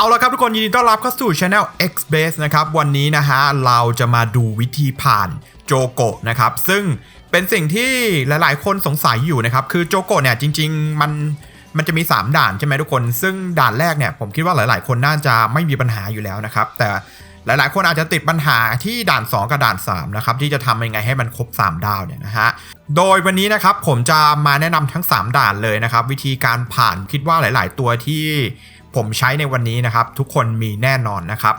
เอาละครับทุกคนยินดีต้อนรับเข้าสู่ Channel X Base นะครับ วันนี้นะฮะเราจะมาดูวิธีผ่านโจโกะนะครับ ซึ่งเป็นสิ่งที่หลายๆ คนสงสัยอยู่นะครับ คือโจโกะเนี่ยจริง ๆ มันมันจะมี 3 ด่านใช่ไหมทุกคน ซึ่งด่านแรกเนี่ยผมคิดว่าหลาย ๆ คนน่าจะไม่มีปัญหาอยู่แล้วนะครับ แต่หลาย ๆ คนอาจจะติดปัญหาที่ด่าน 2 กับด่าน3นะครับที่จะทำยังไงให้มันครบ 3 ดาวเนี่ยนะฮะ โดยวันนี้นะครับผมจะมาแนะนำทั้ง 3 ด่านเลยนะครับวิธีการผ่านคิดว่าหลาย ๆ ตัวที่ ผมใช้ในวันนี้นะครับ ทุกคนมีแน่นอนนะครับ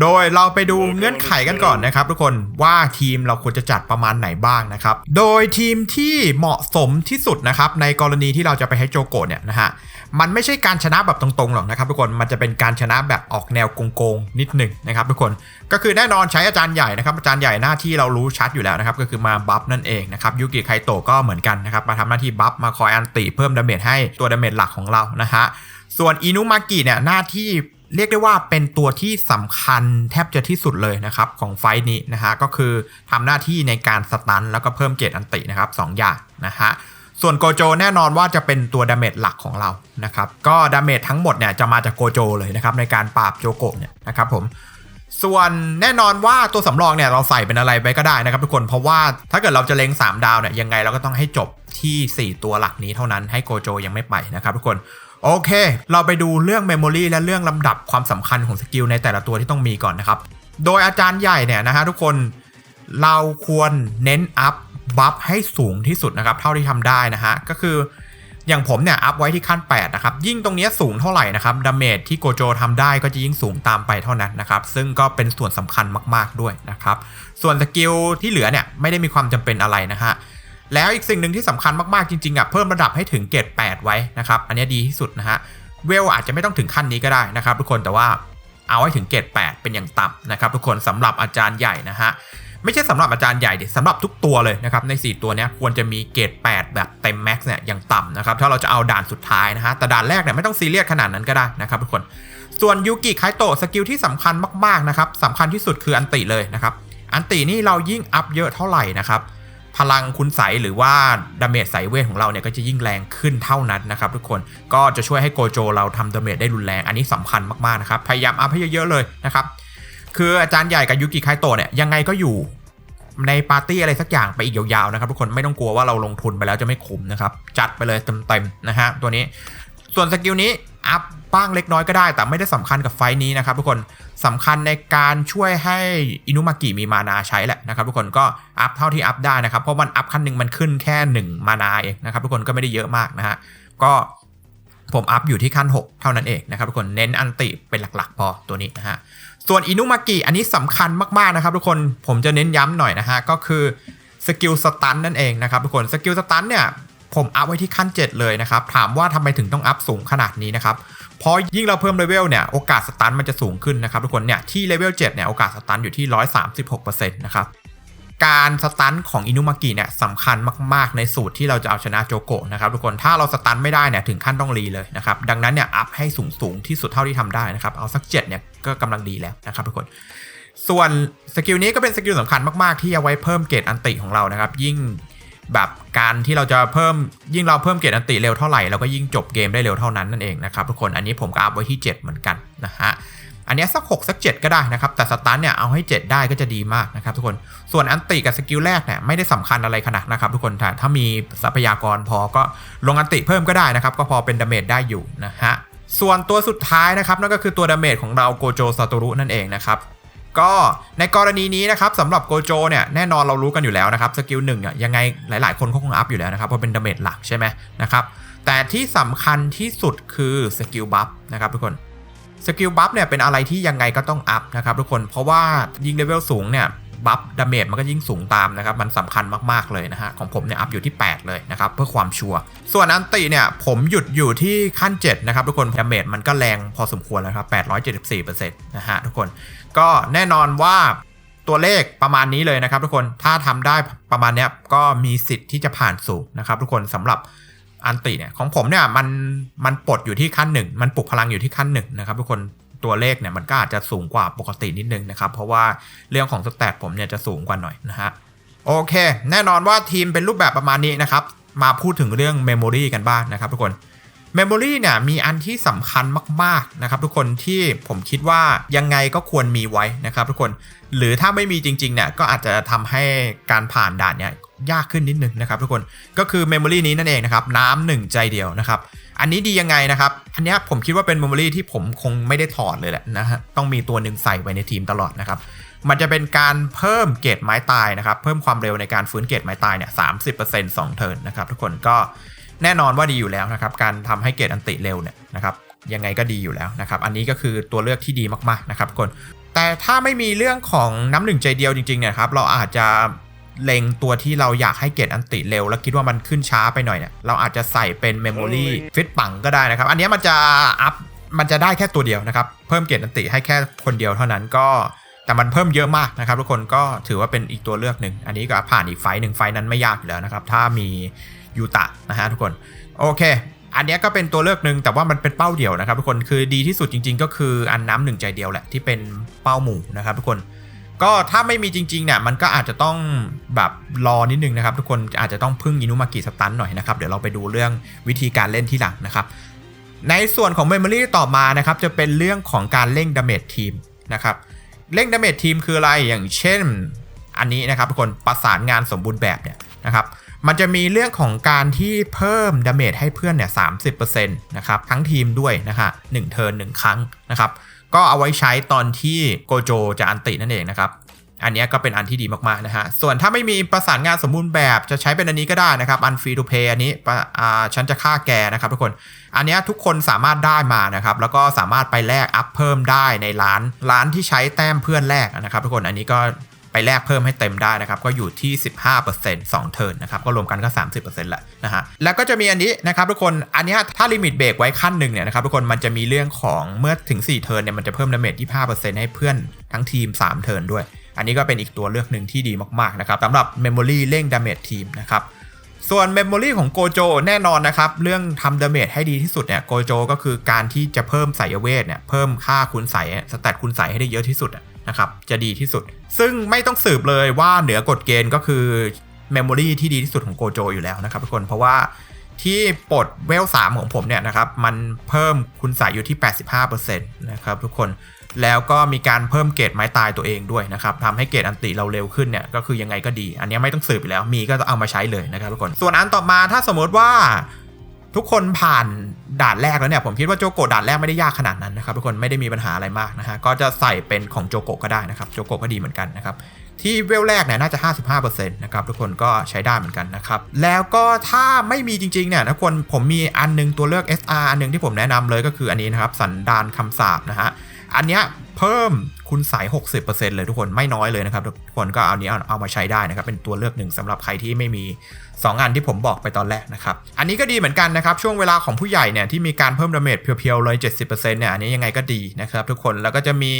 โดยเราไปดูเงื่อนไขกันก่อนนะครับ ทุกคนว่าทีมเราควรจะจัดประมาณไหนบ้างนะครับ โดยทีมที่เหมาะสมที่สุดนะครับ ในกรณีที่เราจะไปให้โจโกเนี่ยนะฮะมันไม่ใช่การชนะแบบตรงๆหรอกนะครับ ทุกคนมันจะเป็นการชนะแบบออกแนวโกงๆนิดหนึ่งนะครับ ทุกคนก็คือแน่นอนใช้อาจารย์ใหญ่นะครับอาจารย์ใหญ่หน้าที่เรารู้ชัดอยู่แล้วนะครับก็คือมาบัฟนั่นเองนะครับยูกิไคโตะก็เหมือนกันนะครับมาทำหน้าที่บัฟมาคอยอันติเพิ่มดาเมจให้ตัวดาเมจหลักของเรานะฮะ ส่วนอินุมากิเนี่ยหน้าที่เรียกได้ว่าเป็นตัวที่สำคัญแทบจะที่สุดเลยนะครับของไฟนี้นะฮะก็คือทำหน้าที่ในการสตันแล้วก็เพิ่มเกรดอันตินะครับสองอย่างนะฮะส่วนโกโจแน่นอนว่าจะเป็นตัวดาเมจหลักของเรานะครับก็ดาเมจทั้งหมดเนี่ยจะมาจากโกโจเลยนะครับในการปราบโจโกเนี่ยนะครับผมส่วนแน่นอนว่าตัวสำรองเนี่ยเราใส่เป็นอะไรไปก็ได้นะครับทุกคนเพราะว่าถ้าเกิดเราจะเล็ง 3 ดาวเนี่ยยังไงเราก็ต้องให้จบที่ 4 ตัวหลักนี้เท่านั้นให้โกโจยังไม่ไปนะครับทุกคน โอเค เราไปดูเรื่องเมมโมรีและเรื่องลำดับความสำคัญของสกิลในแต่ละตัวที่ต้องมีก่อนนะครับ โดยอาจารย์ใหญ่เนี่ยนะฮะทุกคนเราควรเน้นอัพบัฟให้สูงที่สุดนะครับ เท่าที่ทำได้นะฮะ ก็คืออย่างผมเนี่ยอัพไว้ที่ขั้น 8 นะครับ ยิ่งตรงนี้สูงเท่าไหร่นะครับดาเมจที่โกโจทำได้ก็จะยิ่งสูงตามไปเท่านั้นนะครับ ซึ่งก็เป็นส่วนสำคัญมากๆด้วยนะครับ ส่วนสกิลที่เหลือเนี่ยไม่ได้มีความจำเป็นอะไรนะฮะ แล้วอีกสิ่งหนึ่งที่สำคัญมากๆจริงๆอะเพิ่มระดับให้ถึงเกรด8 ไว้นะครับ อันนี้ดีที่สุดนะฮะเวลอาจจะไม่ต้องถึงขั้นนี้ก็ได้นะครับ ทุกคนแต่ว่าเอาให้ถึงเกรด8 เป็นอย่างต่ำนะครับ ทุกคนสำหรับอาจารย์ใหญ่นะฮะไม่ใช่สำหรับอาจารย์ใหญ่ดิสำหรับทุกตัวเลยนะครับใน 4 ตัวนี้ควรจะมีเกรด8 แบบเต็มแม็กซ์เนี่ยอย่างต่ำนะครับถ้าเราจะเอาด่านสุดท้ายนะฮะแต่ด่านแรกเนี่ยไม่ต้องซีเรียสขนาดนั้นก็ได้นะครับทุกคนส่วนยูกิไคโตะสกิลที่สำคัญมากๆนะครับสำคัญที่สุดคืออันติเลยนะครับอันตินี่เรายิ่งอัพเยอะเท่าไหร่นะครับ พลังคุณใสหรือว่าดาเมจสายเวทของเราเนี่ยก็จะยิ่งแรงขึ้นเท่านั้นนะครับทุกคนก็จะช่วยให้โกโจเราทำดาเมจได้รุนแรงอันนี้สำคัญมากๆนะครับพยายามอัพให้เยอะๆเลยนะครับคืออาจารย์ใหญ่กับยูกิไคโตะเนี่ยยังไงก็อยู่ในปาร์ตี้อะไรสักอย่างไปอีกยาวๆนะครับทุกคนไม่ต้องกลัวว่าเราลงทุนไปแล้วจะไม่คุ้มนะครับจัดไปเลยเต็มๆนะฮะตัวนี้ ส่วนสกิลนี้ อัพบ้างเล็กน้อยก็ได้ แต่ไม่ได้สำคัญกับไฟนี้นะครับทุกคนสำคัญในการช่วยให้อินุมากิมีมานาใช้แหละนะครับทุกคนก็อัพเท่าที่อัพได้นะครับ เพราะมันอัพขั้นหนึ่งมันขึ้นแค่ 1 มานาเองนะครับทุกคนก็ไม่ได้เยอะมากนะฮะก็ผมอัพอยู่ที่ขั้น 6 เท่านั้นเองนะครับทุกคนเน้นอันติเป็นหลักๆ พอตัวนี้นะฮะส่วนอินุมากิอันนี้สำคัญมากๆนะครับทุกคนผมจะเน้นย้ำหน่อยนะฮะก็คือสกิลสตันนั่นเองนะครับทุกคนสกิลสตันเนี่ย ผมอัพไว้ที่ขั้น 7 เลยนะครับ ถามว่าทำไมถึงต้องอัพสูงขนาดนี้นะครับ เพราะยิ่งเราเพิ่มเลเวลเนี่ยโอกาสสตันมันจะสูงขึ้นนะครับทุกคนเนี่ยที่เลเวล7เนี่ยโอกาสสตันอยู่ที่ 136%นะครับการสตันของอินุมากิเนี่ยสำคัญมากๆ ในสูตรที่เราจะเอาชนะโจโกะนะครับทุกคนถ้าเราสตันไม่ได้เนี่ยถึงขั้นต้องรีเลยนะครับดังนั้นเนี่ยอัพให้สูงสูงที่สุดเท่าที่ทำได้นะครับเอาสัก7เนี่ยก็กำลังดีแล้วนะครับทุกคนส่วนสกิลนี้ก็เป็นสกิลสำคัญมากๆ ที่เอาไว้เพิ่มเกรดอันติของเรานะครับยิ่ง แบบการที่เราจะเพิ่มยิ่งเราเพิ่มเกรดอันติเร็วเท่าไหร่เราก็ยิ่งจบเกมได้เร็วเท่านั้นนั่นเองนะครับทุกคนอันนี้ผมก็อัพไว้ที่ 7 เหมือนกันนะฮะอันนี้สัก 6 สัก 7 ก็ได้นะครับ แต่สตาร์ทเนี่ยเอาให้ 7 ได้ก็จะดีมากนะครับทุกคนส่วนอันติกับสกิลแรกเนี่ยไม่ได้สำคัญอะไรขนาดนะครับทุกคนถ้าถ้ามีทรัพยากรพอก็ลงอันติเพิ่มก็ได้นะครับก็พอเป็นดาเมจได้อยู่นะฮะส่วนตัวสุดท้ายนะครับนั่นก็คือตัวดาเมจของเราโกโจซาโตรุนั่นเองนะครับ ก็ในกรณีนี้นะครับสำหรับโกโจเนี่ยแน่นอนเรารู้กันอยู่แล้วนะครับสกิลหนึ่งเนี่ยยังไงหลาย ๆ คนเขาคงอัพอยู่แล้วนะครับเพราะเป็นดาเมจหลักใช่ไหมนะครับแต่ที่สำคัญที่สุดคือสกิลบัฟนะครับทุกคนสกิลบัฟเนี่ยเป็นอะไรที่ยังไงก็ต้องอัพนะครับทุกคนเพราะว่ายิ่งเลเวลสูงเนี่ยบัฟดาเมจมันก็ยิ่งสูงตามนะครับ มันสำคัญมาก ๆ เลยนะฮะ ของผมเนี่ยอัพอยู่ที่ 8 เลยนะครับ เพื่อความชัวร์ส่วนอันติเนี่ย ผมหยุดอยู่ที่ขั้น 7 นะครับ ทุกคนดาเมจมันก็แรงพอสมควรแล้วครับ 874%นะฮะทุกคน ก็แน่นอนว่าตัวเลขประมาณนี้เลยนะครับ ทุกคนถ้าทำได้ประมาณนี้ก็มีสิทธิ์ที่จะผ่านสูงนะครับทุกคนสำหรับอันติเนี่ยของผมเนี่ยมันมันปลดอยู่ที่ขั้นหนึ่งมันปลุกพลังอยู่ที่ขั้นหนึ่งนะครับทุกคนตัวเลขเนี่ยมันก็อาจจะสูงกว่าปกตินิดนึงนะครับ เพราะว่าเรื่องของสแตทผมเนี่ยจะสูงกว่าหน่อยนะฮะโอเค แน่นอนว่าทีมเป็นรูปแบบประมาณนี้นะครับ มาพูดถึงเรื่องเมมโมรีกันบ้างนะครับทุกคน เมมโมรีเนี่ยมีอันที่สำคัญมากๆนะครับทุกคนที่ผมคิดว่ายังไงก็ควรมีไว้นะครับทุกคนหรือถ้าไม่มีจริงๆเนี่ยก็อาจจะทำให้การผ่านด่านเนี่ยยากขึ้นนิดนึงนะครับทุกคนก็คือเมมโมรีนี้นั่นเองนะครับน้ำหนึ่งใจเดียวนะครับอันนี้ดียังไงนะครับ อันนี้ผมคิดว่าเป็นเมมโมรีที่ผมคงไม่ได้ถอดเลยแหละนะฮะต้องมีตัวหนึ่งใส่ไว้ในทีมตลอดนะครับมันจะเป็นการเพิ่มเกรดไม้ตายนะครับ เพิ่มความเร็วในการฟื้นเกรดไม้ตายเนี่ยสามสิบเปอร์เซ็นต์สองเทิร์นนะครับทุกคนก็ แน่นอนว่าดีอยู่แล้วนะครับ การทำให้เกรดอันติเร็วเนี่ยนะครับยังไงก็ดีอยู่แล้วนะครับ อันนี้ก็คือตัวเลือกที่ดีมากๆนะครับทุกคน แต่ถ้าไม่มีเรื่องของน้ำหนึ่งใจเดียวจริงๆเนี่ยครับ เราอาจจะเล็งตัวที่เราอยากให้เกรดอันติเร็ว แล้วคิดว่ามันขึ้นช้าไปหน่อยเนี่ย เราอาจจะใส่เป็นเมมโมรีฟิตปังก็ได้นะครับ อันนี้มันจะอัพ มันจะได้แค่ตัวเดียวนะครับ เพิ่มเกรดอันติให้แค่คนเดียวเท่านั้นก็ แต่มันเพิ่มเยอะมากนะครับทุกคนก็ถือว่าเป็นอีกตัวเลือกหนึ่ง อันนี้ก็ผ่านอีกไฟล์หนึ่งไฟล์นั้นไม่ยากอยู่แล้วนะครับ ถ้ามี ยูตะนะฮะทุกคนโอเค อันนี้ก็เป็นตัวเลือกหนึ่งแต่ว่ามันเป็นเป้าเดี่ยวนะครับทุกคนคือดีที่สุดจริง ๆ ก็คืออันน้ำหนึ่งใจเดียวแหละที่เป็นเป้าหมู่นะครับทุกคนก็ถ้าไม่มีจริงๆเนี่ยมันก็อาจจะต้องแบบรอนิดนึงนะครับ ทุกคนอาจจะต้องพึ่งอินุมากิสตันหน่อยนะครับเดี๋ยวเราไปดูเรื่องวิธีการเล่นที่หลังนะครับ ในส่วนของ Memory ต่อมานะครับจะเป็นเรื่องของการเร่งดาเมจทีมนะครับเร่งดาเมจทีมคืออะไรอย่างเช่นอันนี้นะครับทุกคนประสานงานสมบูรณ์แบบเนี่ยนะครับ มันจะมีเรื่องของการที่เพิ่มดาเมจให้เพื่อนเนี่ยสานะครับทั้งทีมด้วยนะฮะหนึ่งเทิร์นหนึ่งครั้งนะครับก็เอาไว้ใช้ตอนที่โกโจจะอันตินั่นเองนะครับอันนี้ก็เป็นอันที่ดีมากๆนะฮะ ส่วนถ้าไม่มีประสานงานสมบูรณ์แบบจะใช้เป็นอันนี้ก็ได้นะครับ อันฟรีทูเพย์อันนี้อ่าฉันจะฆ่าแกนะครับทุกคน อันนี้ทุกคนสามารถได้มานะครับ แล้วก็สามารถไปแลกอัพเพิ่มได้ในร้าน ร้านที่ใช้แต้มเพื่อนแลกนะครับทุกคน อันนี้ก็ ไปแลกเพิ่มให้เต็มได้นะครับ ก็อยู่ที่ 15% 2เทิร์นนะครับ ก็รวมกันก็ 30%แหละนะฮะ แล้วก็จะมีอันนี้นะครับทุกคน อันนี้ถ้าลิมิตเบรกไว้ขั้นหนึ่งเนี่ยนะครับทุกคน มันจะมีเรื่องของเมื่อถึง 4 เทิร์นเนี่ย มันจะเพิ่มดาเมจ25%ให้เพื่อนทั้งทีม 3 เทิร์นด้วย อันนี้ก็เป็นอีกตัวเลือกหนึ่งที่ดีมากๆนะครับสำหรับ Memory เร่งดาเมจทีมนะครับส่วน Memory ของโกโจแน่นอนนะครับ เรื่องทำดาเมจให้ดีที่สุดเนี่ยโกโจก็คือการที่จะเพิ่มสายเวทเนี่ยเพิ่มค่าคุณใสสแตทคุณใสให้ได้เยอะที่สุด นะครับจะดีที่สุด ซึ่งไม่ต้องสืบเลยว่าเหนือกฎเกณฑ์ก็คือ Memory ที่ดีที่สุดของโกโจอยู่แล้วนะครับทุกคนเพราะว่าที่ปลดเวล 3 ของผมเนี่ยนะครับมันเพิ่มคุณใสอยู่ที่ 85%นะครับทุกคนแล้วก็มีการเพิ่มเกรดไม้ตายตัวเองด้วยนะครับทำให้เกรดอันติเราเร็วขึ้นเนี่ยก็คือยังไงก็ดี อันนี้ไม่ต้องสืบไปแล้วมีก็จะเอามาใช้เลยนะครับทุกคน ส่วนอันต่อมาถ้าสมมติว่าทุกคนผ่าน ด่านแรกแล้วเนี่ยผมคิดว่าโจโกด่านแรกไม่ได้ยากขนาดนั้นนะครับทุกคนไม่ได้มีปัญหาอะไรมากนะฮะก็จะใส่เป็นของโจโกก็ได้นะครับโจโกก็ดีเหมือนกันนะครับที่เวลแรกเนี่ยน่าจะ 55%นะครับทุกคนก็ใช้ได้เหมือนกันนะครับแล้วก็ถ้าไม่มีจริงๆเนี่ยทุกคนผมมีอันนึงตัวเลือก SR อันนึงที่ผมแนะนำเลยก็คืออันนี้นะครับสันดานคำสาบนะฮะอันเนี้ย เพิ่มคุณใส60%เลยทุกคนไม่น้อยเลยนะครับ ทุกคนก็เอานี้เอาเอามาใช้ได้นะครับ เป็นตัวเลือกหนึ่งสำหรับใครที่ไม่มี 2 อันที่ผมบอกไปตอนแรกนะครับ อันนี้ก็ดีเหมือนกันนะครับ ช่วงเวลาของผู้ใหญ่เนี่ยที่มีการเพิ่มดาเมจเพียวๆเลย 70%เนี่ยอันนี้ยังไงก็ดีนะครับ ทุกคนแล้วก็จะมี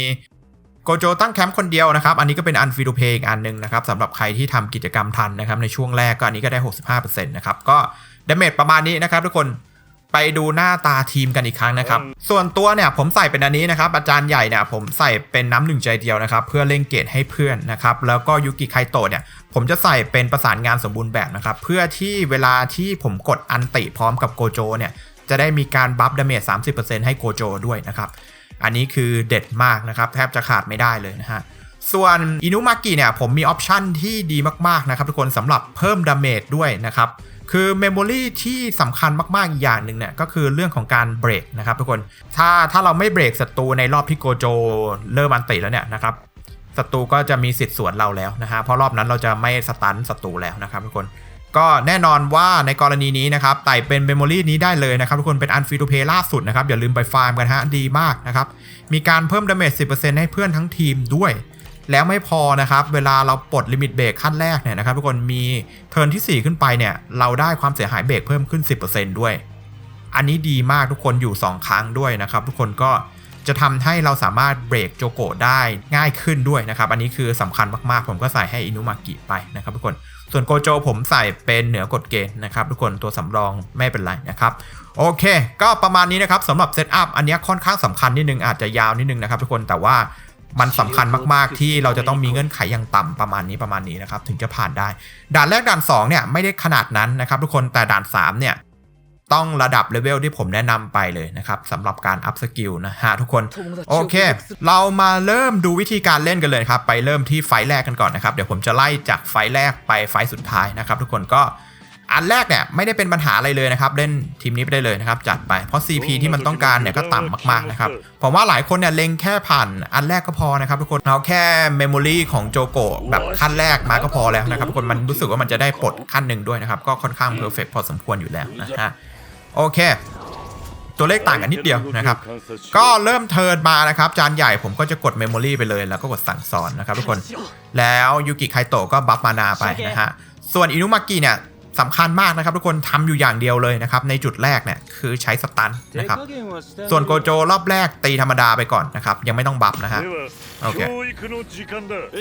โกโจตั้งแคมป์คนเดียวนะครับ อันนี้ก็เป็นอันฟรีดูเพย์อีกอันหนึ่งนะครับสำหรับใครที่ทำกิจกรรมทันนะครับในช่วงแรกก็อันนี้ก็ได้ 65%นะครับก็ดาเมจประมาณนี้นะครับทุกคน ไปดูหน้าตาทีมกันอีกครั้งนะครับ ส่วนตัวเนี่ยผมใส่เป็นอันนี้นะครับ อาจารย์ใหญ่เนี่ยผมใส่เป็นน้ำหนึ่งใจเดียวนะครับ เพื่อเล่งเกตให้เพื่อนนะครับ แล้วก็ยุกิไคโตะเนี่ยผมจะใส่เป็นประสานงานสมบูรณ์แบบนะครับ เพื่อที่เวลาที่ผมกดอันติพร้อมกับโกโจเนี่ยจะได้มีการบัฟดาเมจ30%ให้โกโจด้วยนะครับอันนี้คือเด็ดมากนะครับ แทบจะขาดไม่ได้เลยนะฮะส่วนอินุมากิเนี่ยผมมีออปชันที่ดีมากๆนะครับทุกคนสำหรับเพิ่มดาเมจด้วยนะครับ คือเมมโมรีที่สำคัญมาก ๆ อีกอย่างหนึ่งเนี่ยก็คือเรื่องของการเบรกนะครับทุกคน ถ้าถ้าเราไม่เบรกศัตรูในรอบที่โกโจเริ่มอันติแล้วเนี่ยนะครับศัตรูก็จะมีสิทธิ์สวนเราแล้วนะฮะเพราะรอบนั้นเราจะไม่สตันศัตรูแล้วนะครับทุกคนก็แน่นอนว่าในกรณีนี้นะครับไต่เป็นเมมโมรีนี้ได้เลยนะครับทุกคนเป็นอันฟรีทูเพย์ล่าสุดนะครับอย่าลืมไปฟาร์มกันฮะดีมากนะครับมีการเพิ่มดาเมจ10%ให้เพื่อนทั้งทีมด้วย แล้วไม่พอนะครับ เวลาเราปลดลิมิตเบรกขั้นแรกเนี่ยนะครับทุกคนมีเทิร์นที่ 4 ขึ้นไปเนี่ย เราได้ความเสียหายเบรกเพิ่มขึ้น 10%ด้วย อันนี้ดีมากทุกคนอยู่ 2 ครั้งด้วยนะครับ ทุกคนก็จะทำให้เราสามารถเบรกโจโกได้ง่ายขึ้นด้วยนะครับ อันนี้คือสำคัญมากๆ ผมก็ใส่ให้อินุมากิไปนะครับทุกคนส่วนโกโจผมใส่เป็นเหนือกฎเกณฑ์นะครับทุกคนตัวสำรองไม่เป็นไรนะครับโอเค ก็ประมาณนี้นะครับสำหรับเซตอัพอันนี้ค่อนข้างสำคัญนิดนึงอาจจะยาวนิดนึงนะครับทุกคนแต่ว่า มันสำคัญมากๆที่เราจะต้องมีเงื่อนไขอย่างต่ำประมาณนี้ประมาณนี้นะครับ ถึงจะผ่านได้ ด่านแรกด่าน2เนี่ยไม่ได้ขนาดนั้นนะครับทุกคนแต่ด่าน3เนี่ยต้องระดับเลเวลที่ผมแนะนำไปเลยนะครับสำหรับการอัพสกิลนะฮะทุกคน โอเค เรามาเริ่มดูวิธีการเล่นกันเลยครับ ไปเริ่มที่ไฟล์แรกกันก่อนนะครับ เดี๋ยวผมจะไล่จากไฟล์แรกไปไฟล์สุดท้ายนะครับ ทุกคนก็ อันแรกเนี่ยไม่ได้เป็นปัญหาอะไรเลยนะครับ เล่นทีมนี้ไปได้เลยนะครับจัดไปเพราะ CP ที่มันต้องการเนี่ยก็ต่ำมากๆนะครับผมว่าหลายคนเนี่ยเล็งแค่ผ่านอันแรกก็พอนะครับทุกคนเอาแค่เมมโมรีของโจโกะแบบขั้นแรกมาก็พอแล้วนะครับทุกคนมันรู้สึกว่ามันจะได้ปลดขั้นหนึ่งด้วยนะครับ ก็ค่อนข้างเพอร์เฟกพอสมควรอยู่แล้วนะฮะโอเคตัวเลขต่างกันนิดเดียวนะครับ ก็เริ่มเทิร์นมานะครับ จานใหญ่ผมก็จะกดเมมโมรีไปเลยแล้วก็กดสั่งสอนนะครับทุกคน แล้วยูกิไคโตะก็บัฟมานาไปนะฮะ ส่วนอินุมากิเนี่ย สำคัญมากนะครับทุกคนทำอยู่อย่างเดียวเลยนะครับ ในจุดแรกเนี่ยคือใช้สตันนะครับ ส่วนโกโจรอบแรกตีธรรมดาไปก่อนนะครับ ยังไม่ต้องบัฟนะฮะโอเค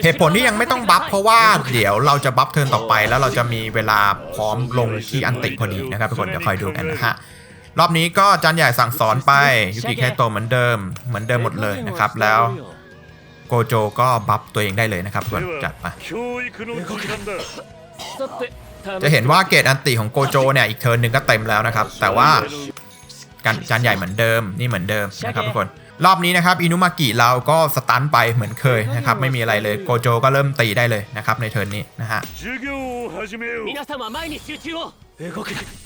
เหตุผลที่ยังไม่ต้องบัฟเพราะว่าเดี๋ยวเราจะบัฟเทิร์นต่อไป แล้วเราจะมีเวลาพร้อมลงที่อันติพอดีนะครับทุกคนเดี๋ยวคอยดูกันนะฮะรอบนี้ก็จานใหญ่สั่งสอนไปยูกิแคโตเหมือนเดิมเหมือนเดิมหมดเลยนะครับแล้วโกโจก็บัฟตัวเองได้เลยนะครับทุกคนจัดไป จะเห็นว่าเกตอันติของโกโจเนี่ย อีกเทิร์นหนึ่งก็เต็มแล้วนะครับ แต่ว่าการจานใหญ่เหมือนเดิมนี่เหมือนเดิมนะครับทุกคนรอบนี้นะครับอินุมากิเราก็สตันไปเหมือนเคยนะครับไม่มีอะไรเลยโกโจก็เริ่มตีได้เลยนะครับในเทิร์นนี้นะฮะ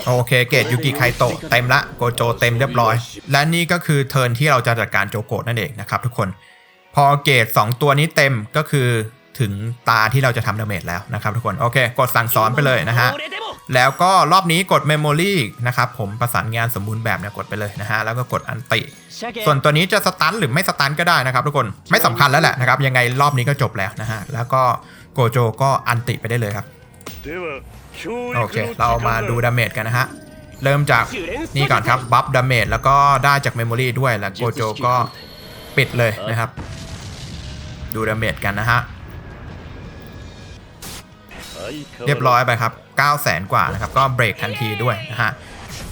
โอเคเกตยูกิไคโตเต็มละโกโจเต็มเรียบร้อย และนี่ก็คือเทิร์นที่เราจะจัดการโจโกะนั่นเองนะครับทุกคน พอเกต2ตัวนี้เต็มก็คือ ถึงตาที่เราจะทำดาเมจแล้วนะครับทุกคน โอเค กดสั่งสอนไปเลยนะฮะ แล้วก็รอบนี้กดเมมโมรีนะครับ ผมประสานงานสมบูรณ์แบบเนี่ยกดไปเลยนะฮะ แล้วก็กดอันติ ส่วนตัวนี้จะสตันหรือไม่สตันก็ได้นะครับทุกคนไม่สำคัญแล้วแหละนะครับ ยังไงรอบนี้ก็จบแล้วนะฮะ แล้วก็โกโจก็อันติไปได้เลยครับ โอเค เรามาดูดาเมจกันนะฮะเริ่มจากนี่ก่อนครับบัฟดาเมจแล้วก็ได้จากเมมโมรีด้วยแล้วโกโจก็ปิดเลยนะครับ ดูดาเมจกันนะฮะ เรียบร้อยไปครับ 9 0 0แสนกว่านะครับ ก็เบรกทันทีด้วยนะฮะ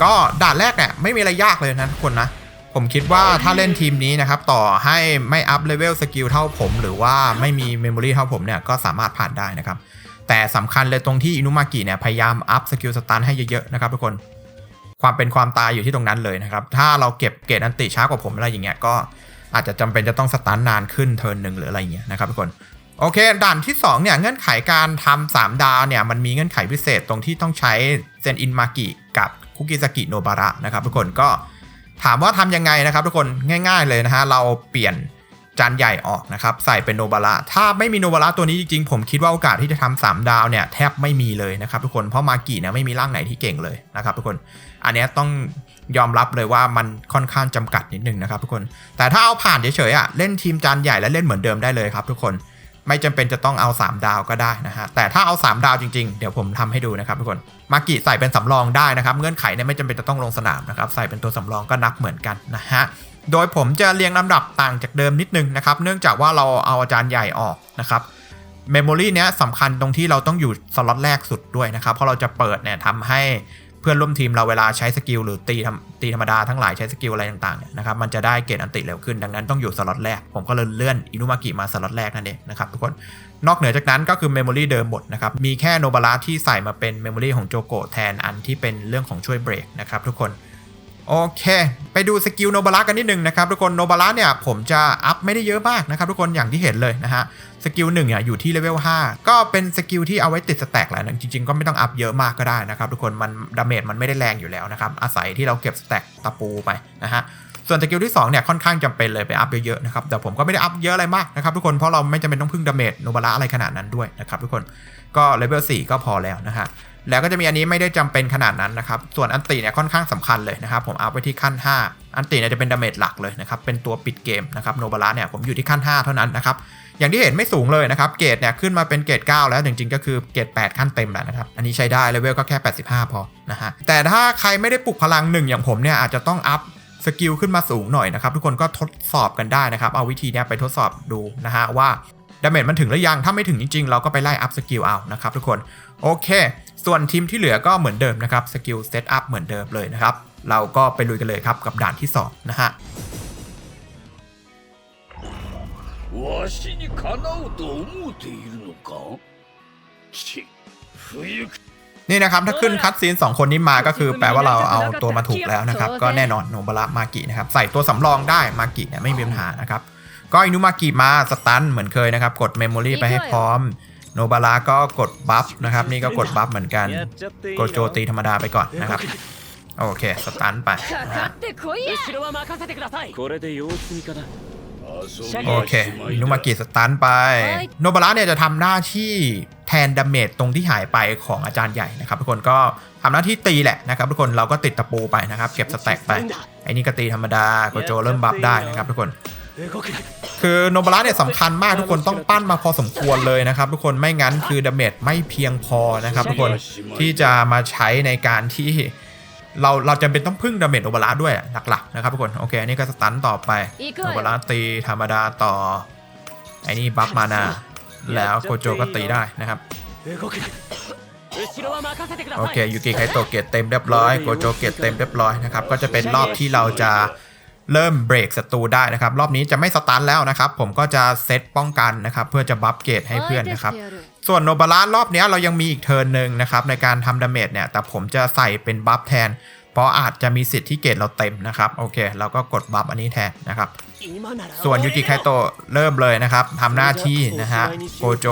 ก็ด่านแรกเนี่ยไม่มีอะไรยากเลยนะทุกคนนะ ผมคิดว่าถ้าเล่นทีมนี้นะครับ ต่อให้ไม่อัพเลเวลสกิลเท่าผม หรือว่าไม่มีเมมโมรีเท่าผมเนี่ยก็สามารถผ่านได้นะครับ แต่สำคัญเลยตรงที่อินุมากิเนี่ยพยายามอัพสกิลสตันให้เยอะๆนะครับทุกคนความเป็นความตายอยู่ที่ตรงนั้นเลยนะครับ ถ้าเราเก็บเกรดอันติช้ากว่าผมอะไรอย่างเงี้ยก็อาจจะจำเป็นจะต้องสตันนานขึ้นเทิร์นหนึ่งหรืออะไรเงี้ยนะครับทุกคน โอเค ด่านที่ 2 เนี่ย เงื่อนไขการทำ3ดาวเนี่ย มันมีเงื่อนไขพิเศษตรงที่ต้องใช้เซนอินมากิกับคุกิซากิโนบาระนะครับทุกคนก็ถามว่าทำยังไงนะครับทุกคนง่าย ๆเลยนะฮะ เราเปลี่ยนจานใหญ่ออกนะครับ ใส่เป็นโนบาระถ้าไม่มีโนบาระตัวนี้จริงๆ ผมคิดว่าโอกาสที่จะทำสามดาวเนี่ยแทบไม่มีเลยนะครับทุกคนเพราะมากิเนี่ยไม่มีร่างไหนที่เก่งเลยนะครับทุกคนอันนี้ต้องยอมรับเลยว่ามันค่อนข้างจำกัดนิดนึงนะครับทุกคน แต่ถ้าเอาผ่านเฉยๆอะเล่นทีมจานใหญ่และเล่นเหมือนเดิมได้เลยครับทุกคน ไม่จำเป็นจะต้องเอา 3 ดาวก็ได้นะฮะแต่ถ้าเอา 3 ดาวจริงๆ เดี๋ยวผมทำให้ดูนะครับทุกคนมากิใส่เป็นสำรองได้นะครับเงื่อนไขเนี่ยไม่จำเป็นจะต้องลงสนามนะครับใส่เป็นตัวสำรองก็นับเหมือนกันนะฮะโดยผมจะเรียงลำดับต่างจากเดิมนิดนึงนะครับเนื่องจากว่าเราเอาอาจารย์ใหญ่ออกนะครับเมมโมรีเนี้ยสำคัญตรงที่เราต้องอยู่สล็อตแรกสุดด้วยนะครับเพราะเราจะเปิดเนี่ยทำให้ เพื่อนร่วมทีมเราเวลาใช้สกิลหรือตีทำตีธรรมดาทั้งหลายใช้สกิลอะไรต่างๆเนี่ยนะครับมันจะได้เกรดอันติเร็วขึ้นดังนั้นต้องอยู่สล็อตแรก ผมก็เลยเลื่อนอินุมากิมาสล็อตแรกนั่นเองนะครับทุกคนนอกเหนือจากนั้นก็คือเมมโมรีเดิมหมดนะครับมีแค่โนบาระที่ใส่มาเป็นเมมโมรีของโจโกแทนอันที่เป็นเรื่องของช่วยเบรกนะครับทุกคน โอเค ไปดูสกิลโนบาระกันนิดนึงนะครับทุกคนโนบาระเนี่ยผมจะอัพไม่ได้เยอะมากนะครับทุกคนอย่างที่เห็นเลยนะฮะสกิลหนึ่งเนี่ยอยู่ที่เลเวล5ก็เป็นสกิลที่เอาไว้ติดสแต็กแหละจริงๆก็ไม่ต้องอัพเยอะมากก็ได้นะครับทุกคนมันดาเมจมันไม่ได้แรงอยู่แล้วนะครับอาศัยที่เราเก็บสแต็กตะปูไปนะฮะส่วนสกิลที่2เนี่ยค่อนข้างจำเป็นเลยไปอัพเยอะๆนะครับแต่ผมก็ไม่ได้อัพเยอะอะไรมากนะครับทุกคนเพราะเราไม่จำเป็นต้องพึ่งดาเมจโนบาระอะไรขนาดนั้นด้วยนะครับทุกคนก็เลเวล4ก็พอแล้วนะฮะ แล้วก็จะมีอันนี้ไม่ได้จำเป็นขนาดนั้นนะครับ ส่วนอันติเนี่ยค่อนข้างสำคัญเลยนะครับ ผมเอาไปที่ขั้น 5 อันติเนี่ยจะเป็นดาเมจหลักเลยนะครับ เป็นตัวปิดเกมนะครับ โนบาระเนี่ยผมอยู่ที่ขั้น 5 เท่านั้นนะครับ อย่างที่เห็นไม่สูงเลยนะครับ เกรดเนี่ยขึ้นมาเป็นเกรด 9 แล้วจริงๆ ก็คือเกรด 8 ขั้นเต็มแล้วนะครับ อันนี้ใช้ได้เลเวลก็แค่ 85 พอ นะฮะ แต่ถ้าใครไม่ได้ปลุกพลังหนึ่งอย่างผมเนี่ยอาจจะต้องอัพสกิลขึ้นมาสูงหน่อยนะครับทุกคนก็ทดสอบกันได้นะครับ เอาวิธีเนี้ยไปทดสอบดูนะฮะว่า ดาเมจมันถึงหรือยัง ถ้าไม่ถึงจริงๆ เราก็ไปไล่อัพสกิลเอานะครับทุกคน โอเค ส่วนทีมที่เหลือก็เหมือนเดิมนะครับ สกิลเซตอัพเหมือนเดิมเลยนะครับ เราก็ไปลุยกันเลยครับกับด่านที่ 2 นะฮะ わしにかなうと思うているのかし不行く นี่นะครับ ถ้าขึ้นคัดซีน 2 คนนี้มาก็คือแปลว่าเราเอาตัวมาถูกแล้วนะครับ ก็แน่นอนโนบาระมากินะครับ ใส่ตัวสำรองได้มากิเนี่ยไม่มีปัญหานะครับ ก็อินุมากิมาสตันเหมือนเคยนะครับ กดเมมโมรีไปให้พร้อม โนบาระก็กดบัฟนะครับ นี่ก็กดบัฟเหมือนกันกดโจตีธรรมดาไปก่อนนะครับ โอเค สตันไปโอเคอินุมากิสตันไป โนบาระเนี่ยจะทำหน้าที่แทนดาเมจตรงที่หายไปของอาจารย์ใหญ่นะครับทุกคนก็ทำหน้าที่ตีแหละนะครับทุกคนเราก็ติดตะปูไปนะครับ เก็บสแต็กไปไอ้นี่ก็ตีธรรมดาโกโจเริ่มบัฟได้นะครับทุกคน คือโนบาระเนี่ยสำคัญมากทุกคนต้องปั้นมาพอสมควรเลยนะครับ ทุกคนไม่งั้นคือดาเมจไม่เพียงพอนะครับ ทุกคนที่จะมาใช้ในการที่เราเราจำเป็นต้องพึ่งดาเมจโนบาระด้วยหลักๆนะครับทุกคนโอเคอันนี้ก็สตันต่อไปโนบาระตีธรรมดาต่อไอ้นี่บัฟมานาแล้วโคโจก็ตีได้นะครับโอเคยูกิไคโตเกตเต็มเรียบร้อยโกโจเกตเต็มเรียบร้อยนะครับก็จะเป็นรอบที่เราจะ เริ่มเบรกศัตรูได้นะครับ รอบนี้จะไม่สตาร์ทแล้วนะครับ ผมก็จะเซตป้องกันนะครับ เพื่อจะบัฟเกตให้เพื่อนนะครับ ส่วนโนบาร่ารอบนี้เรายังมีอีกเทิร์นหนึ่งนะครับ ในการทำดาเมจเนี่ย แต่ผมจะใส่เป็นบัฟแทน เพราะอาจจะมีสิทธิ์ที่เกตเราเต็มนะครับ โอเค เราก็กดบัฟอันนี้แทนนะครับ ส่วนยูกิไคโตเริ่มเลยนะครับทำหน้าที่นะฮะโกโจ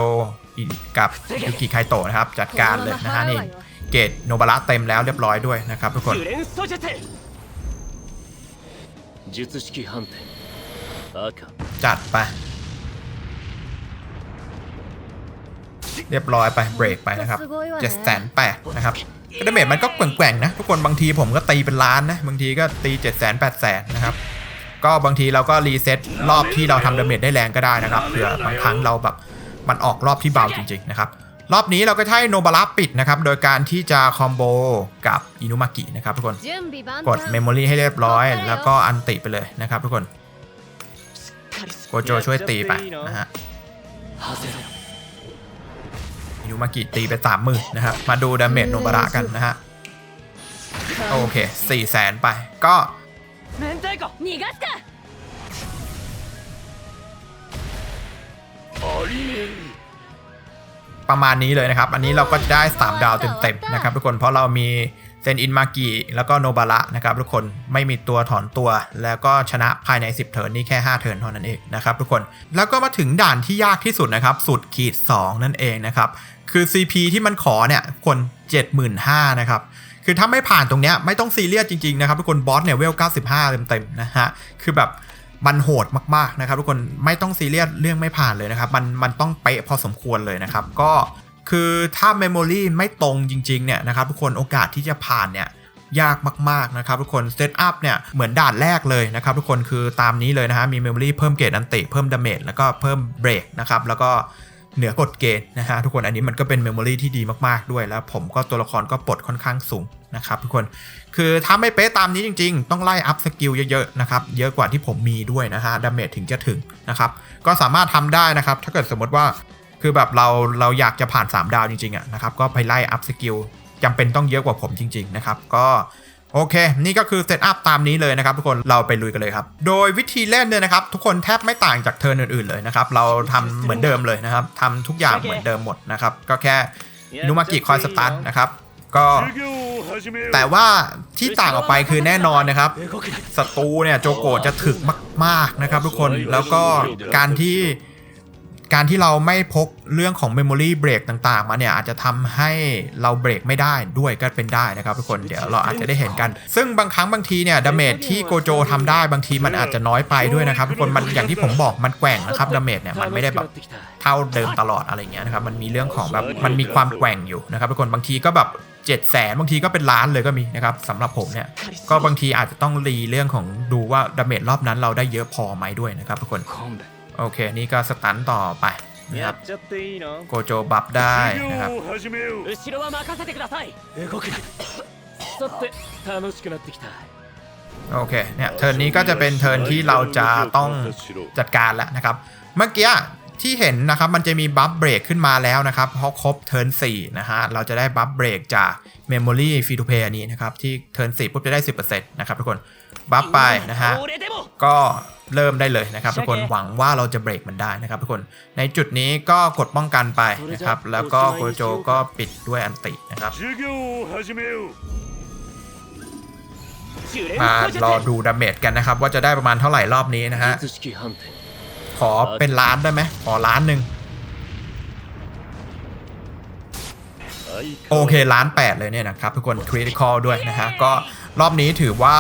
กับยูกิไคโตนะครับ จัดการเลยนะฮะนี่เกตโนบาระเต็มแล้วเรียบร้อยด้วยนะครับทุกคน 術術式判定赤 จัดไป เรียบร้อยไปเบรกไปนะครับ すごいわ เจ็ดแสน ね แปดนะครับดาเมจมันก็แกว่งๆนะ ทุกคนบางทีผมก็ตีเป็นล้านนะ บางทีก็ตี7จ็ดแสนแปดแสนนะครับ ก็บางทีเราก็รีเซ็ตรอบที่เราทำดาเมจได้แรงก็ได้นะครับเผื่อบางครั้งเราแบบมันออกรอบที่เบาจริงๆนะครับ รอบนี้เราก็ใช้โนบาระปิดนะครับ โดยการที่จะคอมโบกับอินุมากินะครับทุกคน กดเมมโมรีให้เรียบร้อย แล้วก็อันติไปเลยนะครับทุกคน โกโจช่วยตีไปนะฮะอินุมากิตีไปสามหมื่นนะครับ มาดูดาเมจโนบาระกันนะฮะ โอเคสี่แสนไปก็ ประมาณนี้เลยนะครับ อันนี้เราก็จะได้ 3 ดาวเต็มๆนะครับทุกคนเพราะเรามีเซนอินมากิแล้วก็โนบาระนะครับทุกคนไม่มีตัวถอนตัวแล้วก็ชนะภายใน 10 เทิร์นนี่แค่ 5 เทิร์นเท่านั้นเองนะครับทุกคนแล้วก็มาถึงด่านที่ยากที่สุดนะครับสุดขีด 2 นั่นเองนะครับคือ CP ที่มันขอเนี่ยคน 75,000นะครับคือถ้าไม่ผ่านตรงเนี้ยไม่ต้องซีเรียสจริงๆนะครับทุกคนบอสเนี่ยเวล 95 เต็มๆนะฮะคือแบบ มันโหดมากๆนะครับทุกคนไม่ต้องซีเรียสเรื่องไม่ผ่านเลยนะครับ มันมันต้องเป๊ะพอสมควรเลยนะครับ ก็คือถ้าเมมโมรีไม่ตรงจริง ๆ เนี่ยนะครับทุกคนโอกาสที่จะผ่านเนี่ยยากมากๆนะครับทุกคนเซตอัพเนี่ยเหมือนด่านแรกเลยนะครับทุกคนคือตามนี้เลยนะฮะมีเมมโมรีเพิ่มเกรดอันติเพิ่มดาเมจแล้วก็เพิ่มเบรกนะครับแล้วก็เหนือกฎเกณฑ์นะฮะทุกคนอันนี้มันก็เป็นเมมโมรีที่ดีมากๆด้วยแล้ว ผมก็ตัวละครก็ปลดค่อนข้างสูง นะครับทุกคนคือถ้าไม่เป๊ะตามนี้จริง ๆ ต้องไล่อัพสกิลเยอะๆนะครับเยอะกว่าที่ผมมีด้วยนะฮะดาเมจถึงจะถึงนะครับก็สามารถทำได้นะครับถ้าเกิดสมมติว่าคือแบบเราเราอยากจะผ่าน 3 ดาวจริงๆอะนะครับก็ไปไล่อัพสกิลจำเป็นต้องเยอะกว่าผมจริง ๆ นะครับ ก็โอเค นี่ก็คือเซตอัพตามนี้เลยนะครับทุกคนเราไปลุยกันเลยครับ โดยวิธีเล่นเนี่ยนะครับ ทุกคนแทบไม่ต่างจากเทิร์นอื่นๆเลยนะครับ เราทำเหมือนเดิมเลยนะครับทำทุกอย่างเหมือนเดิมหมดนะครับ ก็แค่อินุมากิคอยสตาร์ทนะครับ ก็แต่ว่าที่ต่างออกไปคือแน่นอนนะครับศัตรูเนี่ยโจโกจะถึกมาก ๆนะครับ ทุกคนแล้วก็การที่ การที่เราไม่พกเรื่องของ Memory Break ต่างๆ มาเนี่ย อาจจะทำให้เราเบรกไม่ได้ด้วยก็เป็นได้นะครับทุกคนเดี๋ยวเราอาจจะได้เห็นกัน ซึ่งบางครั้งบางทีเนี่ยดาเมจที่โกโจทำได้บางทีมันอาจจะน้อยไปด้วยนะครับทุกคนมันอย่างที่ผมบอกมันแกว่งนะครับดาเมจเนี่ยมันไม่ได้แบบเท่าเดิมตลอดอะไรเงี้ยนะครับมันมีเรื่องของแบบมันมีความแกว่งอยู่นะครับทุกคนบางทีก็แบบ7จ็ดแสนบางทีก็เป็นล้านเลยก็มีนะครับสำหรับผมเนี่ยก็บางทีอาจจะต้องรีเรื่องของดูว่าดาเมจรอบนั้นเราได้เยอะพอไหมด้วยนะครับทุกคน โอเค นี่ก็สตันต่อไปนะครับโกโจบับได้นะครับโอเคเนี่ยเทิร์นนี้ก็จะเป็นเทิร์นที่เราจะต้องจัดการแล้วนะครับ เมื่อกี้ที่เห็นนะครับมันจะมีบัฟเบรกขึ้นมาแล้วนะครับเพราะครบเทิร์น4นะฮะเราจะได้บัฟเบรกจากเมมโมรี่ฟีทูเพย์นี้นะครับที่เทิร์น4ปุ๊บจะได้ 10%นะครับทุกคนบัฟไปนะฮะก็ เริ่มได้เลยนะครับทุกคนหวังว่าเราจะเบรกมันได้นะครับทุกคนในจุดนี้ก็กดป้องกันไปนะครับแล้วก็โคโจก็ปิดด้วยอันตินะครับมารอดูดาเมจกันนะครับว่าจะได้ประมาณเท่าไหร่รอบนี้นะฮะขอเป็นล้านได้ไหมขอล้านหนึ่งโอเคล้านแปดเลยเนี่ยนะครับทุกคนคริติคอลด้วยนะฮะก็ รอบนี้ถือว่า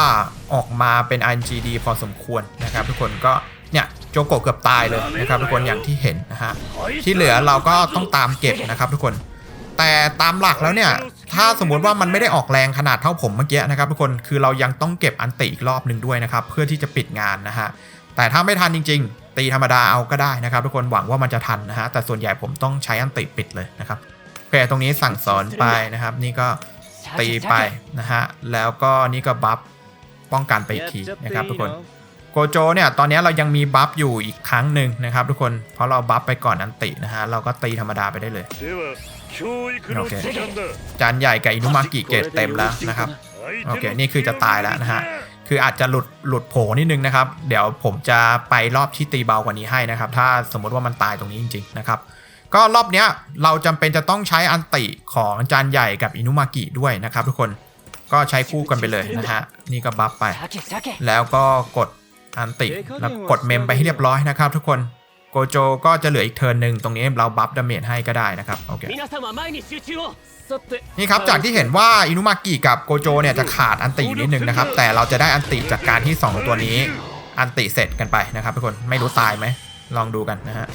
ออกมาเป็น RNGD พอสมควรนะครับ ทุกคนก็เนี่ยโจโกเกือบตายเลยนะครับ ทุกคนอย่างที่เห็นนะฮะที่เหลือเราก็ต้องตามเก็บนะครับ ทุกคน แต่ตามหลักแล้วเนี่ย ถ้าสมมุติว่ามันไม่ได้ออกแรงขนาดเท่าผมเมื่อกี้นะครับ ทุกคนคือเรายังต้องเก็บอันติอีกรอบหนึ่งด้วยนะครับ เพื่อที่จะปิดงานนะฮะแต่ถ้าไม่ทันจริง ๆ ตีธรรมดาเอาก็ได้นะครับ ทุกคนหวังว่ามันจะทันนะฮะแต่ส่วนใหญ่ผมต้องใช้อันติปิดเลยนะครับโอเคตรงนี้สั่งสอนไปนะครับ นี่ก็ ตีไปนะฮะ แล้วก็นี่ก็บัฟป้องกันไปอีกทีนะครับทุกคนโกโจเนี่ยตอนนี้เรายังมีบัฟอยู่อีกครั้งหนึ่งนะครับทุกคนเพราะเราบัฟไปก่อนอันตินะฮะ เราก็ตีธรรมดาไปได้เลยโอเคจานใหญ่กับอินุมากิเกตเต็มแล้วนะครับโอเคนี่คือจะตายแล้วนะฮะคืออาจจะหลุดหลุดโผนิดนึงนะครับ เดี๋ยวผมจะไปรอบที่ตีเบากว่านี้ให้นะครับ ถ้าสมมติว่ามันตายตรงนี้จริงๆนะครับ ก็รอบเนี้ยเราจำเป็นจะต้องใช้อันติของจานใหญ่กับอินุมากิด้วยนะครับทุกคนก็ใช้คู่กันไปเลยนะฮะ นี่ก็บัฟไป แล้วก็กดอันติแล้วกดเมมไปให้เรียบร้อยนะครับทุกคนโกโจก็จะเหลืออีกเทิร์นหนึ่งตรงนี้เราบัฟดาเมจให้ก็ได้นะครับโอเคนี่ครับจากที่เห็นว่าอินุมากิกับโกโจเนี่ยจะขาดอันตินิดนึงนะครับ แต่เราจะได้อันติจากการที่ 2 ตัวนี้อันติเสร็จกันไปนะครับทุกคนไม่รู้ตายไหมลองดูกันนะฮะ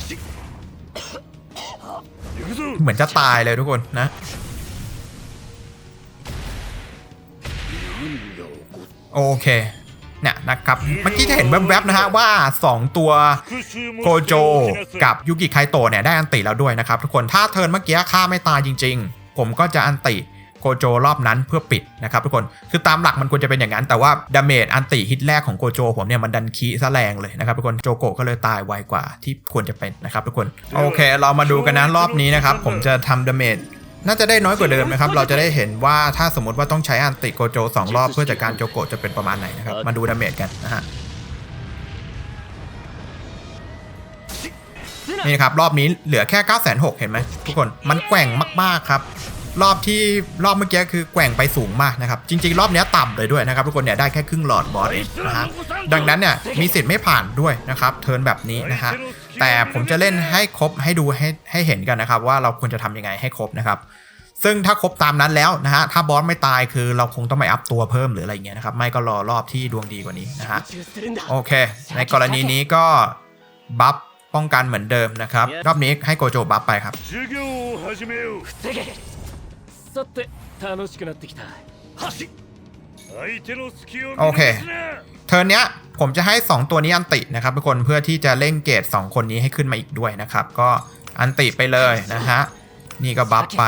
เหมือนจะตายเลยทุกคนนะ โอเคเนี่ยนะครับเมื่อกี้จะเห็นแวบๆนะฮะว่า 2 ตัวโคโจกับยุกิไคโตเนี่ยได้อันติแล้วด้วยนะครับทุกคนถ้าเทินเมื่อกี้ฆ่าไม่ตายจริง ๆ ผมก็จะอันติ โกโจรอบนั้นเพื่อปิดนะครับทุกคนคือตามหลักมันควรจะเป็นอย่างนั้น แต่ว่าดาเมจอันติฮิตแรกของโกโจผมเนี่ยมันดันคีซะแรงเลยนะครับทุกคนโจโกะก็เลยตายไวกว่าที่ควรจะเป็นนะครับทุกคนโอเค เรามาดูกันนะรอบนี้นะครับผมจะทำดาเมจน่าจะได้น้อยกว่าเดิมนะครับ เราจะได้เห็นว่าถ้าสมมติว่าต้องใช้อันติโกโจสองรอบเพื่อจัดการโจโกะจะเป็นประมาณไหนนะครับ มาดูดาเมจกันนะฮะ นี่ครับ รอบนี้เหลือแค่ 9 6 0 0 0เห็นไหมทุกคน มันแกว่งมาก ๆ ครับ รอบที่รอบเมื่อกี้คือแกว่งไปสูงมากนะครับ จริง ๆ รอบนี้ต่ำเลยด้วยนะครับทุกคนเนี่ยได้แค่ครึ่งหลอดบอสนะฮะดังนั้นเนี่ยมีสิทธิ์ไม่ผ่านด้วยนะครับเทิร์นแบบนี้นะฮะแต่ผมจะเล่นให้ครบให้ดูให้ให้เห็นกันนะครับ ว่าเราควรจะทำยังไงให้ครบนะครับซึ่งถ้าครบตามนั้นแล้วนะฮะถ้าบอสไม่ตายคือเราคงต้องไปอัพตัวเพิ่มหรืออะไรเงี้ยนะครับไม่ก็รอรอบที่ดวงดีกว่านี้นะฮะโอเค ในกรณีนี้ก็บัฟป้องกันเหมือนเดิมนะครับรอบนี้ให้โกโจบัฟไปครับ さて楽しくなってきたはし相手の隙を見 โอเค 逃すな เทิร์นเนี้ยผมจะให้ 2 ตัวนี้อันตินะครับทุกคนเพื่อที่จะเร่งเกรด2 คนนี้ให้ขึ้นมาอีกด้วยนะครับ ก็อันติไปเลยนะฮะ นี่ก็บัฟไป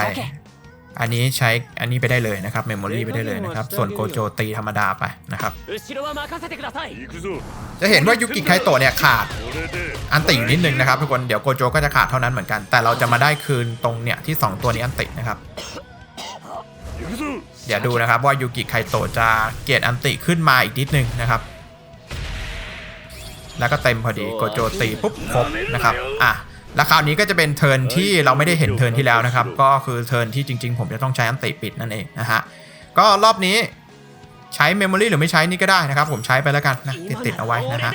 อันนี้ใช้อันนี้ไปได้เลยนะครับเมมโมรีไปได้เลยนะครับ ส่วนโกโจตีธรรมดาไปนะครับ 後ろは任せてください行くぞ จะเห็นว่ายุกิไคโตะเนี่ยขาด これで อันติอยู่นิดนึงนะครับทุกคนเดี๋ยวโกโจก็จะขาดเท่านั้นเหมือนกัน แต่เราจะมาได้คืนตรงเนี่ยที่ 2 ตัวนี้อันตินะครับ 行くぞ เดี๋ยวดูนะครับว่ายูกิไคโตจะเกรดอันติขึ้นมาอีกนิดนึงนะครับ แล้วก็เต็มพอดีโกโจตีปุ๊บครบนะครับอะแล้วคราวนี้ก็จะเป็นเทิร์นที่เราไม่ได้เห็นเทิร์นที่แล้วนะครับ ก็คือเทิร์นที่จริง ๆ ผมจะต้องใช้อันติปิดนั่นเองนะฮะก็รอบนี้ใช้เมมโมรีหรือไม่ใช้นี่ก็ได้นะครับ ผมใช้ไปแล้วกันนะติดติดเอาไว้นะฮะ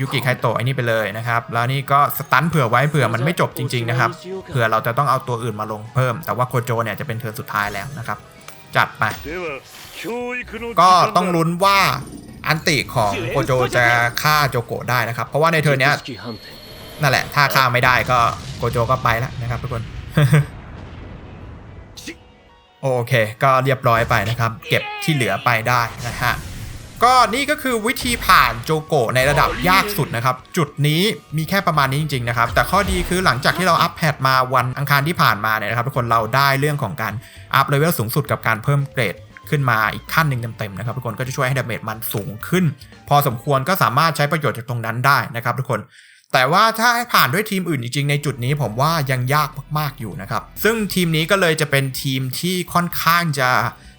ยูกิไคโตะไอ้นี่ไปเลยนะครับ แล้วนี่ก็สตันเผื่อไว้เผื่อมันไม่จบจริง ๆ นะครับเผื่อเราจะต้องเอาตัวอื่นมาลงเพิ่ม แต่ว่าโคโจเนี่ยจะเป็นเทิร์นสุดท้ายแล้วนะครับ จัดไป ก็ต้องลุ้นว่าอันติของโกโจจะฆ่าโจโกได้นะครับ เพราะว่าในเทอร์เนี้ยนั่นแหละ ถ้าฆ่าไม่ได้ก็โกโจก็ไปแล้วนะครับทุกคนโอเค ก็เรียบร้อยไปนะครับ เก็บที่เหลือไปได้นะฮะ ก็นี่ก็คือวิธีผ่านโจโกะในระดับยากสุดนะครับ จุดนี้มีแค่ประมาณนี้จริงๆนะครับ แต่ข้อดีคือหลังจากที่เราอัพแพดมาวันอังคารที่ผ่านมาเนี่ยนะครับทุกคนเราได้เรื่องของการอัพเลเวลสูงสุดกับการเพิ่มเกรดขึ้นมาอีกขั้นหนึ่งเต็มๆนะครับทุกคนก็จะช่วยให้ดาเมจมันสูงขึ้น พอสมควรก็สามารถใช้ประโยชน์จากตรงนั้นได้นะครับทุกคนแต่ว่าถ้าให้ผ่านด้วยทีมอื่นจริงๆ ในจุดนี้ผมว่ายังยากมากๆอยู่นะครับ ซึ่งทีมนี้ก็เลยจะเป็นทีมที่ค่อนข้างจะ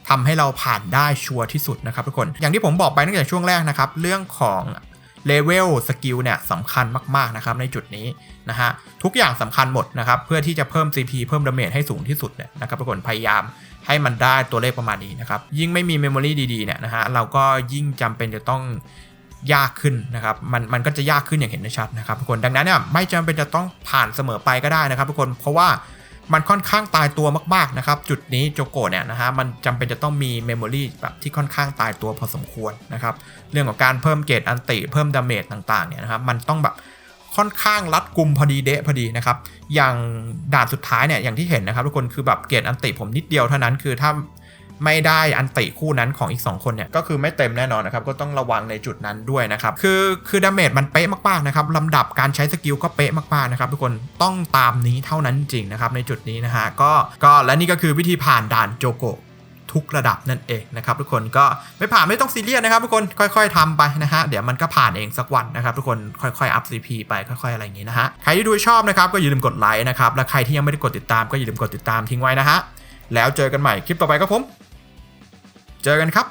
ทำให้เราผ่านได้ชัวร์ที่สุดนะครับทุกคน อย่างที่ผมบอกไปตั้งแต่ช่วงแรกนะครับ เรื่องของเลเวลสกิลเนี่ยสำคัญมาก ๆ นะครับในจุดนี้นะฮะทุกอย่างสำคัญหมดนะครับ เพื่อที่จะเพิ่ม CP เพิ่มดาเมจให้สูงที่สุดเนี่ยนะครับทุกคนพยายามให้มันได้ตัวเลขประมาณนี้นะครับ ยิ่งไม่มีเมมโมรีดีๆเนี่ยนะฮะเราก็ยิ่งจำเป็นจะต้องยากขึ้นนะครับมันมันก็จะยากขึ้นอย่างเห็นได้ชัดนะครับทุกคนดังนั้นเนี่ยไม่จำเป็นจะต้องผ่านเสมอไปก็ได้นะครับทุกคนเพราะว่า มันค่อนข้างตายตัวมากๆนะครับ จุดนี้โจโกเนี่ยนะฮะมันจำเป็นจะต้องมีเมมโมรีแบบที่ค่อนข้างตายตัวพอสมควรนะครับ เรื่องของการเพิ่มเกรดอันติเพิ่มดาเมจต่างๆเนี่ยนะครับมันต้องแบบค่อนข้างรัดกุมพอดีเดะพอดีนะครับ อย่างด่านสุดท้ายเนี่ยอย่างที่เห็นนะครับทุกคนคือแบบเกรดอันติผมนิดเดียวเท่านั้นคือถ้า ไม่ได้อันติคู่นั้นของอีก 2 คนเนี่ย ก็คือไม่เต็มแน่นอนนะครับ ก็ต้องระวังในจุดนั้นด้วยนะครับ คือคือดาเมจมันเป๊ะมากๆนะครับลำดับการใช้สกิลก็เป๊ะมากๆนะครับทุกคนต้องตามนี้เท่านั้นจริงนะครับในจุดนี้นะฮะก็ก็และนี่ก็คือวิธีผ่านด่านโจโกทุกระดับนั่นเองนะครับทุกคนก็ไม่ผ่านไม่ต้องซีเรียสนะครับทุกคนค่อย ๆทำไปนะฮะเดี๋ยวมันก็ผ่านเองสักวันนะครับทุกคนค่อยๆอัพ CP ไปค่อยๆอะไรอย่างงี้นะฮะใครที่ดูชอบนะครับก็อย่าลืมกดไลค์นะครับและใครที่ยังไม่ได้กดติดตามก็อย่าลืมกดติดตามทิ้งไว้นะฮะ แล้วเจอกันใหม่คลิปต่อไปครับผม เจอกันครับ